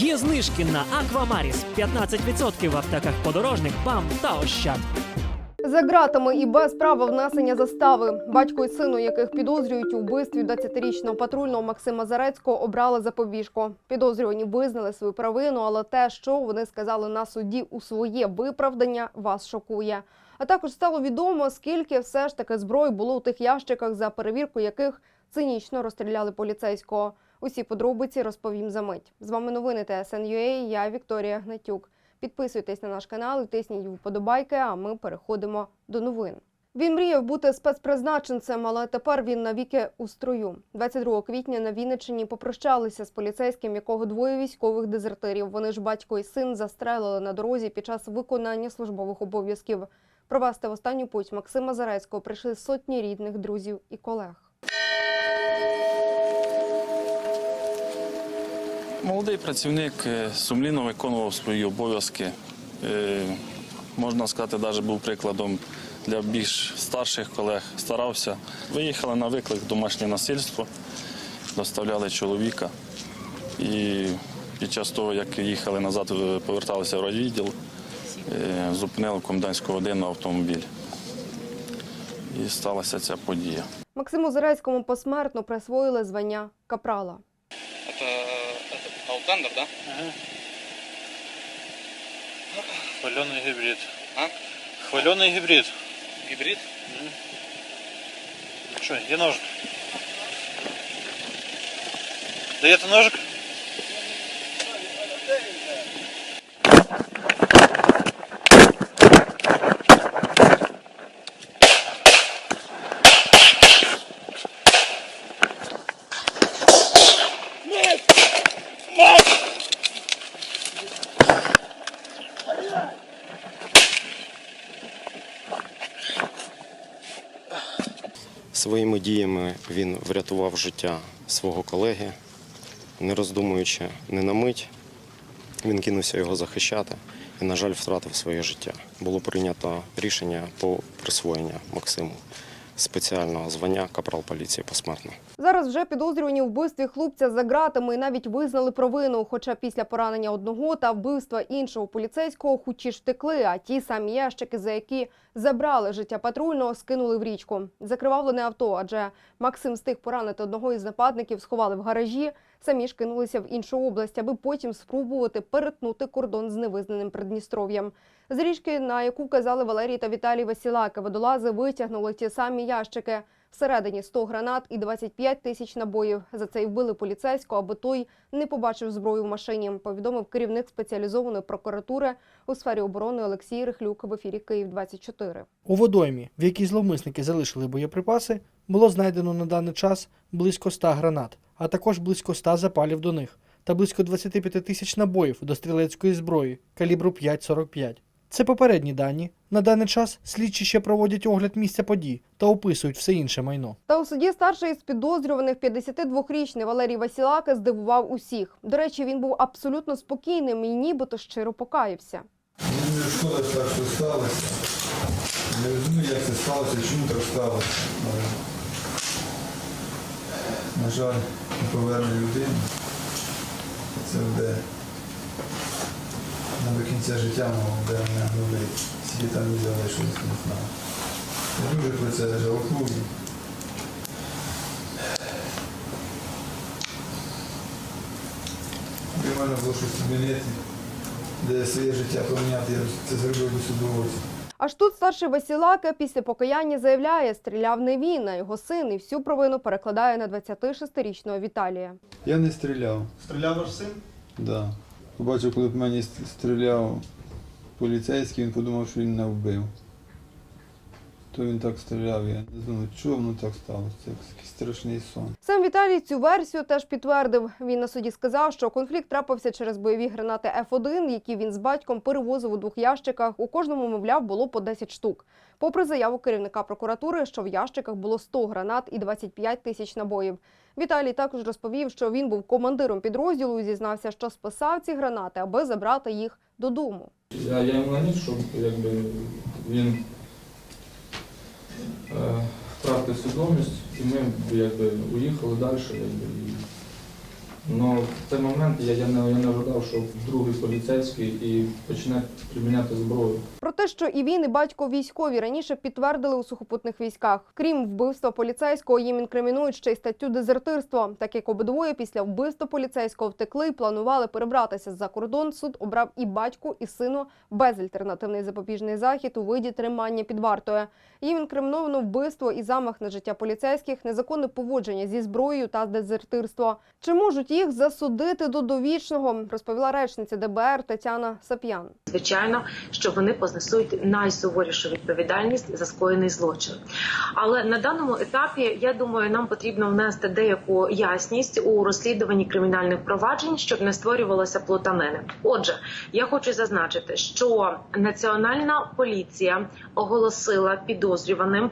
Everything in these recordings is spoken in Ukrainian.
Є знижки на Аквамаріс 15% в аптеках подорожник, БАМ та Ощад. За ґратами і без права внесення застави батько і сину, яких підозрюють у вбивстві 20-річного патрульного Максима Зарецького, обрали запобіжку. Підозрювані визнали свою провину, але те, що вони сказали на суді у своє виправдання, вас шокує. А також стало відомо, скільки все ж таки зброї було у тих ящиках, за перевірку яких цинічно розстріляли поліцейського. Усі подробиці розповім за мить. З вами новини ТСН.UA, я Вікторія Гнатюк. Підписуйтесь на наш канал і тисніть вподобайки, а ми переходимо до новин. Він мріяв бути спецпризначенцем, але тепер він навіки у строю. 22 квітня на Вінниччині попрощалися з поліцейським, якого двоє військових дезертирів. Вони ж батько і син застрелили на дорозі під час виконання службових обов'язків. Провести в останню путь Максима Зарецького прийшли сотні рідних, друзів і колег. Молодий працівник е, сумлінно виконував свої обов'язки. Е, Можна сказати, навіть був прикладом для більш старших колег. Старався. Виїхали на виклик домашнє насильство, доставляли чоловіка. І під час того, як їхали назад, е, поверталися в райвідділ, зупинили в комендантську годину автомобіль. І сталася ця подія. Максиму Зарецькому посмертно присвоїли звання капрала. Outlander, да? Хваленый гибрид. А? Хваленый гибрид. Гибрид? Что, где ножик? Да это ножик? Своїми діями він врятував життя свого колеги, не роздумуючи не на мить. Він кинувся його захищати і, на жаль, втратив своє життя. Було прийнято рішення по присвоєнню Максиму спеціального звання капрал поліції посмертно. Зараз вже підозрювані вбивстві хлопця за ґратами і навіть визнали провину. Хоча після поранення одного та вбивства іншого поліцейського хуті ж втекли, а ті самі ящики, за які забрали життя патрульного, скинули в річку. Закривавлене авто, адже Максим встиг поранити одного із нападників, сховали в гаражі. Самі ж кинулися в іншу область, аби потім спробувати перетнути кордон з невизнаним Придністров'ям. З річки, на яку вказали Валерій та Віталій Васілаки, водолази витягнули ті самі ящики. Всередині 100 гранат і 25 тисяч набоїв. За це й вбили поліцейського, аби той не побачив зброю в машині. Повідомив керівник спеціалізованої прокуратури у сфері оборони Олексій Рихлюк в ефірі Київ 24 У водоймі, в якій зловмисники залишили боєприпаси, було знайдено на даний час близько 100 гранат, а також близько 100 запалів до них та близько 25 тисяч набоїв до стрілецької зброї калібру 5,45. Це попередні дані. На даний час слідчі ще проводять огляд місця подій та описують все інше майно. Та у суді старший із підозрюваних 52-річний Валерій Васілака здивував усіх. До речі, він був абсолютно спокійним і нібито щиро покаявся. Мені не шкода так, що сталося. Не розумію, як це сталося, чому так сталося. На жаль, не поверне людину. Це буде до кінця життя буде мене гнобити. Скільки там не залишилось, не знаю. Я дуже про це жалкую. В мене було щось змінити, де своє життя поміняти, я це зробив би з удовольствием. Аж тут старший Васілака після покаяння заявляє, стріляв не він, а його син, і всю провину перекладає на 26-річного Віталія. Я не стріляв. Стріляв ваш сын? Да. Побачив, коли б мені стріляв поліцейський, він подумав, що він не вбив. То він так стріляв, я не знаю, чого воно так сталося. Це якийсь страшний сон. Сам Віталій цю версію теж підтвердив. Він на суді сказав, що конфлікт трапився через бойові гранати F1, які він з батьком перевозив у двох ящиках. У кожному, мовляв, було по 10 штук. Попри заяву керівника прокуратури, що в ящиках було 100 гранат і 25 тисяч набоїв. Віталій також розповів, що він був командиром підрозділу і зізнався, що списав ці гранати, аби забрати їх додому. Я, я йому наніс, щоб якби, він втратив свідомість, і ми якби, уїхали далі. Якби, Но в цей момент я, я, не, я не ожидав, що другий поліцейський і почне приміняти зброю. Про те, що і він, і батько військові раніше підтвердили у сухопутних військах. Крім вбивства поліцейського, їм інкримінують ще й статтю дезертирство. Так як обидвоє після вбивства поліцейського втекли і планували перебратися за кордон, суд обрав і батьку, і сину безальтернативний запобіжний захід у виді тримання під вартою. Їм інкриміновано вбивство і замах на життя поліцейських, незаконне поводження зі зброєю та дезертирство. Чи можуть їх засудити до довічного? Розповіла речниця ДБР Тетяна Сап'ян. Звичайно, що вони понесуть найсуворішу відповідальність за скоєний злочин. Але на даному етапі я думаю, нам потрібно внести деяку ясність у розслідуванні кримінальних проваджень, щоб не створювалося плутанини. Отже, я хочу зазначити, що національна поліція оголосила підозрюваним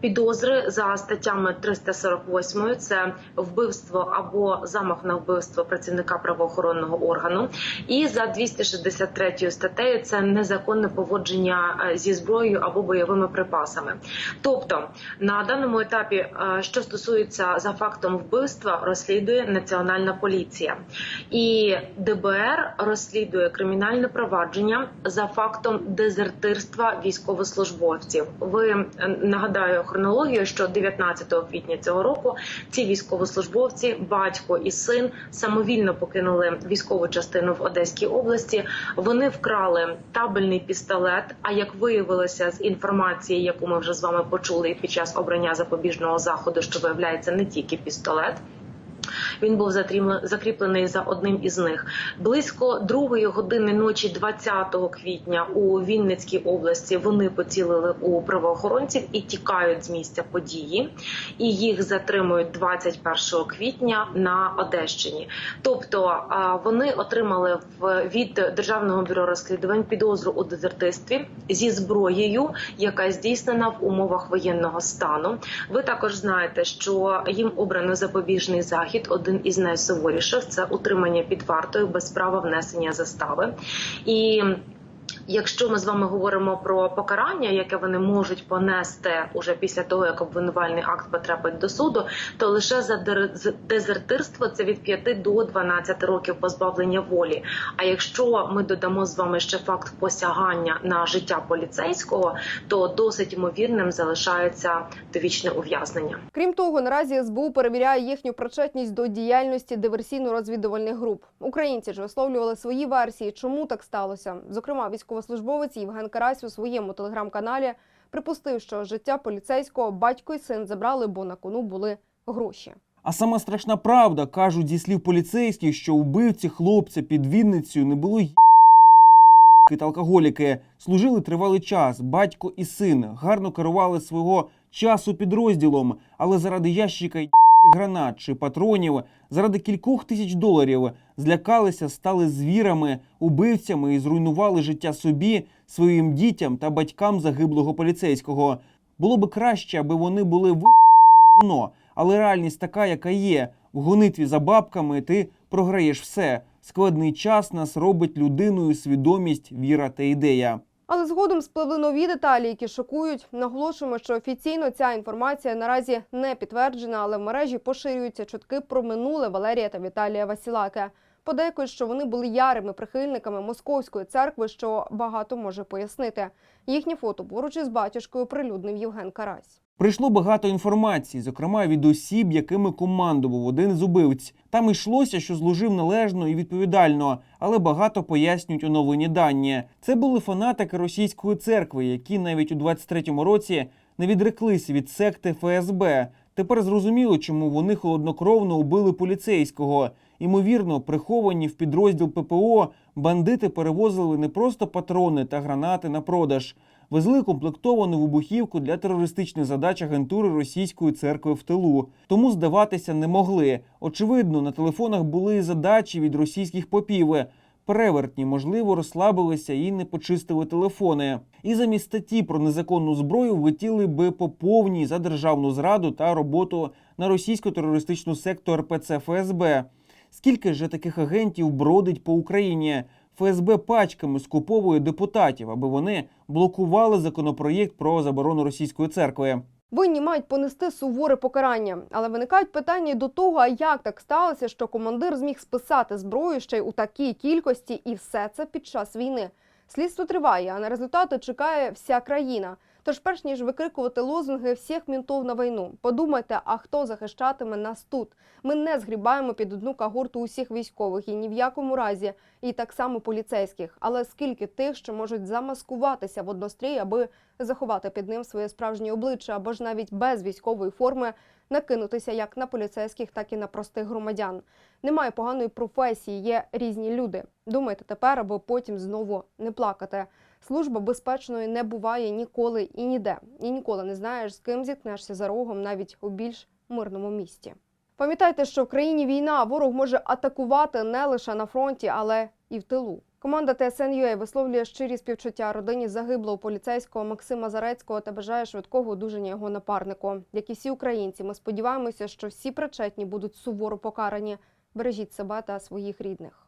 підозри за статтями 348 – це вбивство або замах на вбивство працівника правоохоронного органу, і за 263 статтею це незаконне поводження е, зі зброєю або бойовими припасами. Тобто на даному етапі, е, що стосується за фактом вбивства, розслідує національна поліція, і ДБР розслідує кримінальне провадження за фактом дезертирства військовослужбовців. Ви е, нагадаю хронологію, що 19 квітня цього року ці військовослужбовці, батько і син, самовільно покинули військову частину в Одеській області. Вони вкрали табельний пістолет. А як виявилося з інформації, яку ми вже з вами почули під час обрання запобіжного заходу, що виявляється не тільки пістолет. Він був закріплений за одним із них. Близько другої години ночі, 20 квітня, у Вінницькій області вони поцілили у правоохоронців і тікають з місця події. І їх затримують 21 квітня на Одещині. Тобто вони отримали від державного бюро розслідувань підозру у дезертирстві зі зброєю, яка здійснена в умовах воєнного стану. Ви також знаєте, що їм обрано запобіжний захід. Один із найсуворіших це утримання під вартою без права внесення застави. І Якщо ми з вами говоримо про покарання, яке вони можуть понести уже після того, як обвинувальний акт потрапить до суду, то лише за дезертирство це від 5 до 12 років позбавлення волі. А якщо ми додамо з вами ще факт посягання на життя поліцейського, то досить ймовірним залишається довічне ув'язнення. Крім того, наразі СБУ перевіряє їхню причетність до діяльності диверсійно-розвідувальних груп. Українці ж висловлювали свої версії, чому так сталося. Зокрема, військовослужбовець Євген Карась у своєму телеграм-каналі припустив, що життя поліцейського батько і син забрали, бо на кону були гроші. А сама страшна правда, кажуть зі слів поліцейських, що убивці хлопця під Вінницею не було та алкоголіки. Служили тривалий час. Батько і син гарно керували свого часу підрозділом, але заради ящика й гранат чи патронів, заради кількох тисяч доларів злякалися, стали звірами, убивцями і зруйнували життя собі, своїм дітям та батькам загиблого поліцейського. Було би краще, аби вони були в воно, але реальність така, яка є. В гонитві за бабками ти програєш все. Складний час нас робить людиною свідомість, віра та ідея. Але згодом спливли нові деталі, які шокують. Наголошуємо, що офіційно ця інформація наразі не підтверджена, але в мережі поширюються чутки про минуле Валерія та Віталія Васілаке. Подейкують, що вони були ярими прихильниками московської церкви, що багато може пояснити. Їхнє фото поруч із батюшкою прилюднив Євген Карась. Прийшло багато інформації, зокрема від осіб, якими командував один з убивць. Там йшлося, що служив належно і відповідально, але багато пояснюють оновлені дані. Це були фанатики російської церкви, які навіть у 23-му році не відреклися від секти ФСБ. Тепер зрозуміло, чому вони холоднокровно убили поліцейського. Імовірно, приховані в підрозділ ППО бандити перевозили не просто патрони та гранати на продаж, везли комплектовану вибухівку для терористичних задач агентури російської церкви в тилу. Тому здаватися не могли. Очевидно, на телефонах були і задачі від російських попів. Перевертні, можливо, розслабилися і не почистили телефони. І замість статті про незаконну зброю влетіли би по повній за державну зраду та роботу на російсько-терористичну секту РПЦ ФСБ. Скільки ж таких агентів бродить по Україні? ФСБ пачками скуповує депутатів, аби вони блокували законопроєкт про заборону російської церкви. Винні мають понести суворе покарання, але виникають питання до того, а як так сталося, що командир зміг списати зброю ще й у такій кількості, і все це під час війни. Слідство триває, а на результати чекає вся країна. Тож, перш ніж викрикувати лозунги всіх мінтов на війну, подумайте, а хто захищатиме нас тут. Ми не згрібаємо під одну кагорту усіх військових і ні в якому разі, і так само поліцейських. Але скільки тих, що можуть замаскуватися в однострій, аби заховати під ним своє справжнє обличчя, або ж навіть без військової форми накинутися як на поліцейських, так і на простих громадян. Немає поганої професії, є різні люди. Думайте тепер, аби потім знову не плакати. Служба безпечною не буває ніколи і ніде. І ніколи не знаєш, з ким зіткнешся за рогом навіть у більш мирному місті. Пам'ятайте, що в країні війна ворог може атакувати не лише на фронті, але і в тилу. Команда ТСН.UA висловлює щирі співчуття родині загиблого поліцейського Максима Зарецького та бажає швидкого одужання його напарнику. Як і всі українці, ми сподіваємося, що всі причетні будуть суворо покарані. Бережіть себе та своїх рідних.